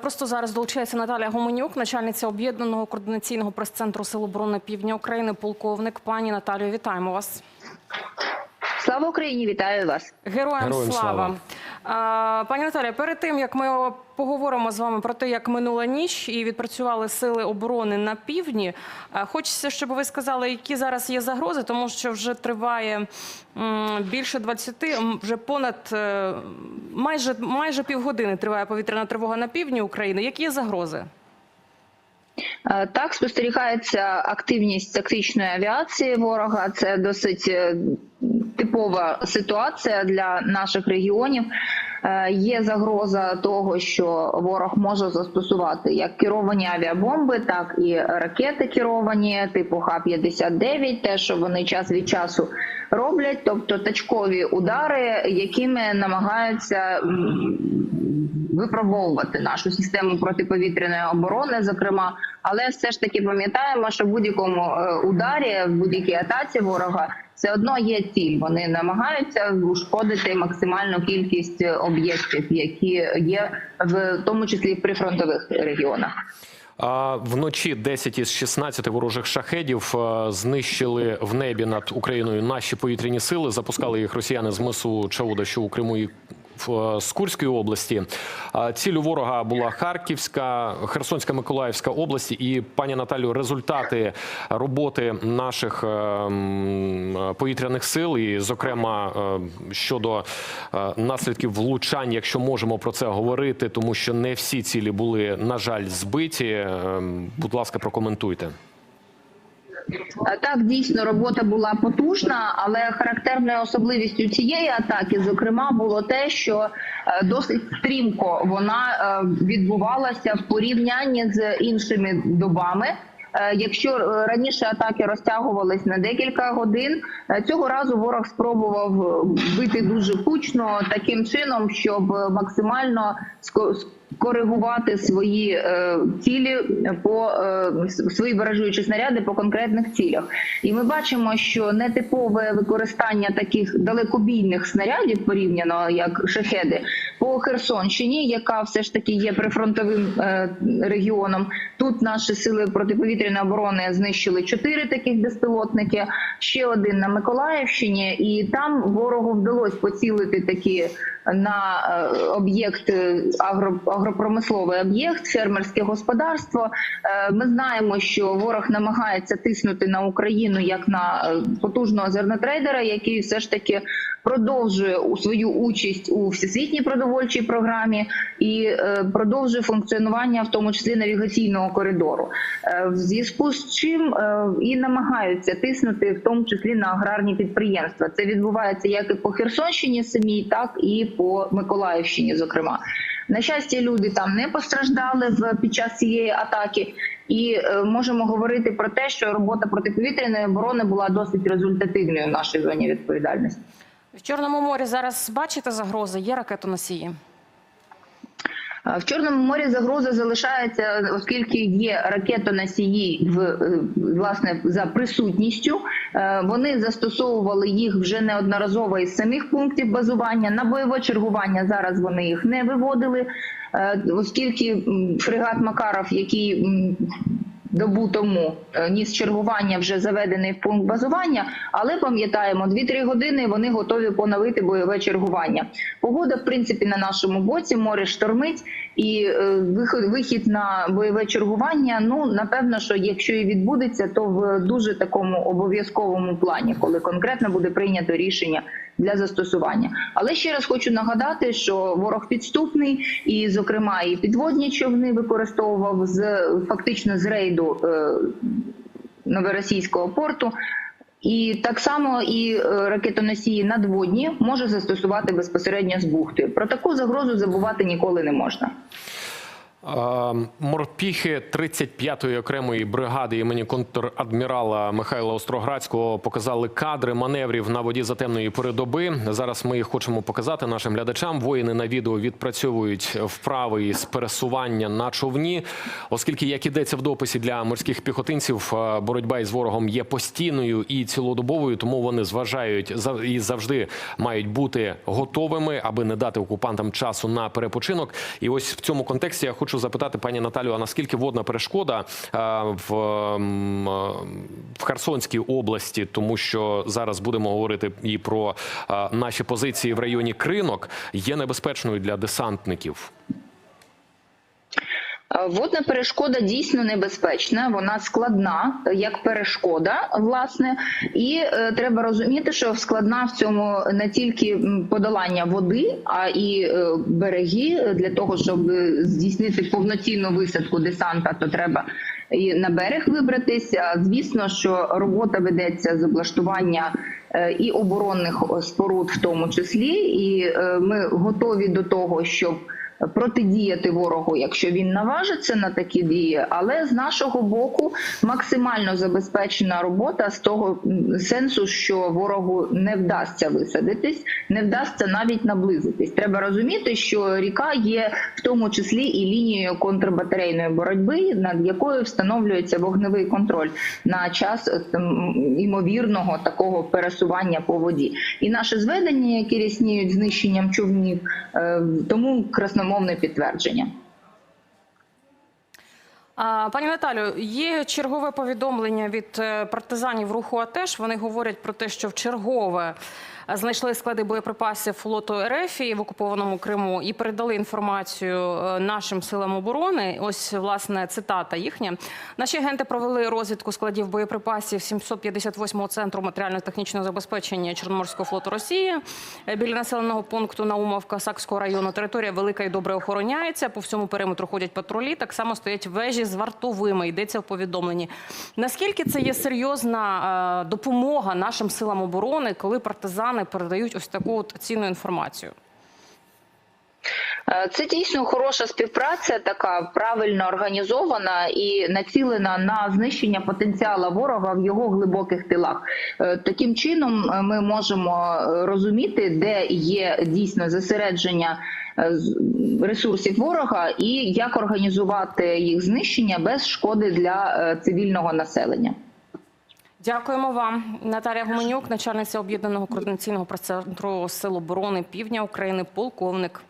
Просто зараз долучається Наталія Гуменюк, начальниця об'єднаного координаційного прес-центру Сил оборони Півдня України, полковник. Пані Наталію, вітаємо вас. Слава Україні! Вітаю вас. Героям, Героям слава. слава. Пані Наталія, перед тим як ми поговоримо з вами про те, як минула ніч і відпрацювали сили оборони на півдні, хочеться, щоб ви сказали, які зараз є загрози, тому що вже триває більше 20, вже понад е, майже майже півгодини триває повітряна тривога на півдні України. Які є загрози? Е, Так, спостерігається активність тактичної авіації ворога. Це досить е, типова ситуація для наших регіонів. Е, Є загроза того, що ворог може застосувати як керовані авіабомби, так і ракети керовані, типу Х-59, те, що вони час від часу роблять, тобто точкові удари, якими намагаються випробовувати нашу систему протиповітряної оборони, зокрема, але все ж таки пам'ятаємо, що в будь-якому е, ударі, в будь-якій атаці ворога все одно є ціль. Вони намагаються ушкодити максимальну кількість об'єктів, які є в тому числі в прифронтових регіонах. А вночі 10 із 16 ворожих шахедів е, знищили в небі над Україною наші повітряні сили. Запускали їх росіяни з мису Чауда, що у Криму і з Курської області. Цілю ворога була Харківська, Херсонська, Миколаївська області. І пані Наталю, результати роботи наших е, повітряних сил, і, зокрема, е, щодо е, наслідків влучань, якщо можемо про це говорити, тому що не всі цілі були, на жаль, збиті. Е, Будь ласка, прокоментуйте. Е, Так, дійсно, робота була потужна, але характерною особливістю цієї атаки, зокрема, було те, що е, досить стрімко вона е, відбувалася в порівнянні з іншими добами. Якщо раніше атаки розтягувались на декілька годин, цього разу ворог спробував бити дуже кучно таким чином, щоб максимально коригувати свої е, цілі по е, свої баражуючі снаряди по конкретних цілях. І ми бачимо, що нетипове використання таких далекобійних снарядів порівняно як шахеди по Херсонщині, яка все ж таки є прифронтовим е, регіоном. Тут наші сили протиповітряної оборони знищили чотири таких безпілотники, ще один на Миколаївщині, і там ворогу вдалося поцілити такі на е, об'єкт е, агро, агропромисловий об'єкт, фермерське господарство. Е, Ми знаємо, що ворог намагається тиснути на Україну як на е, потужного зернотрейдера, який все ж таки продовжує свою участь у всесвітній продовольчій програмі і е, продовжує функціонування, в тому числі навігаційного коридору. В зв'язку з чим і намагаються тиснути, в тому числі на аграрні підприємства. Це відбувається як і по Херсонщині самій, так і по Миколаївщині, зокрема. На щастя, люди там не постраждали під час цієї атаки, і е, можемо говорити про те, що робота протиповітряної оборони була досить результативною в нашій зоні відповідальності. В Чорному морі зараз бачите загрози? Є ракетоносії? В Чорному морі загроза залишається, оскільки є ракетоносії в е, власне за присутністю. Е, Вони застосовували їх вже неодноразово із самих пунктів базування. На бойове чергування зараз вони їх не виводили, е, оскільки фрегат Макаров, який добу тому е, ніс чергування вже заведений в пункт базування, але пам'ятаємо, 2-3 години вони готові поновити бойове чергування. Погода, в принципі, на нашому боці море штормить, і е, вихід, на бойове чергування. Ну напевно, що якщо і відбудеться, то в дуже такому обов'язковому плані, коли конкретно буде прийнято рішення для застосування. Але ще раз хочу нагадати, що ворог підступний, і, зокрема, і підводні човни використовував з фактично з рейду е, новоросійського порту. І так само і е, ракетоносії надводні може застосувати безпосередньо з бухти. Про таку загрозу забувати ніколи не можна. Морпіхи 35-ї окремої бригади імені контрадмірала Михайла Остроградського показали кадри маневрів на воді затемної пори доби. Зараз ми їх хочемо показати нашим глядачам. Воїни на відео відпрацьовують вправи із пересування на човні, оскільки, як ідеться в дописі для морських піхотинців, боротьба із ворогом є постійною і цілодобовою, тому вони зважають і завжди мають бути готовими, аби не дати окупантам часу на перепочинок. І ось в цьому контексті я хочу хочу запитати пані Наталю, а наскільки водна перешкода е, в, е, в Херсонській області, тому що зараз будемо говорити і про е, наші позиції в районі Кринок, є небезпечною для десантників. Е, Водна перешкода дійсно небезпечна, вона складна як перешкода, власне, і е, треба розуміти, що складна в цьому не тільки подолання води, а і е, береги. Для того щоб здійснити повноцінну висадку десанта, то треба і на берег вибратися. Звісно, що робота ведеться з облаштування е, і оборонних споруд, в тому числі, і е, ми готові до того, щоб протидіяти ворогу, якщо він наважиться на такі дії. Але з нашого боку максимально забезпечена робота з того сенсу, що ворогу не вдасться висадитись, не вдасться навіть наблизитись. Треба розуміти, що ріка є в тому числі і лінією контрбатарейної боротьби, над якою встановлюється вогневий контроль на час імовірного такого пересування по воді. І наші зведення, які рісніють знищенням човнів, е, тому красномовне підтвердження. Пані Наталю, є чергове повідомлення від е, партизанів руху АТЕШ. Вони говорять про те, що в чергове знайшли склади боєприпасів флоту РФ в окупованому Криму і передали інформацію е, нашим силам оборони. Ось власне цитата їхня. Наші агенти провели розвідку складів боєприпасів 758-го центру матеріально-технічного забезпечення Чорноморського флоту Росії е, біля населеного пункту Наумовка Сакського району. Територія велика і добре охороняється. По всьому периметру ходять патрулі. Так само стоять вежі з вартовими. Йдеться в повідомленні. Наскільки це є серйозна е, допомога нашим силам оборони, коли партизани передають ось таку от цінну інформацію? Е, Це дійсно хороша співпраця, така правильно організована і націлена на знищення потенціалу ворога в його глибоких тилах. Е, Таким чином е, ми можемо розуміти, де є дійсно зосередження е, з- ресурсів ворога, і як організувати їх знищення без шкоди для цивільного населення. Дякуємо вам, Наталія Гуменюк, начальниця об'єднаного координаційного прес-центру Сил оборони Півдня України, полковник.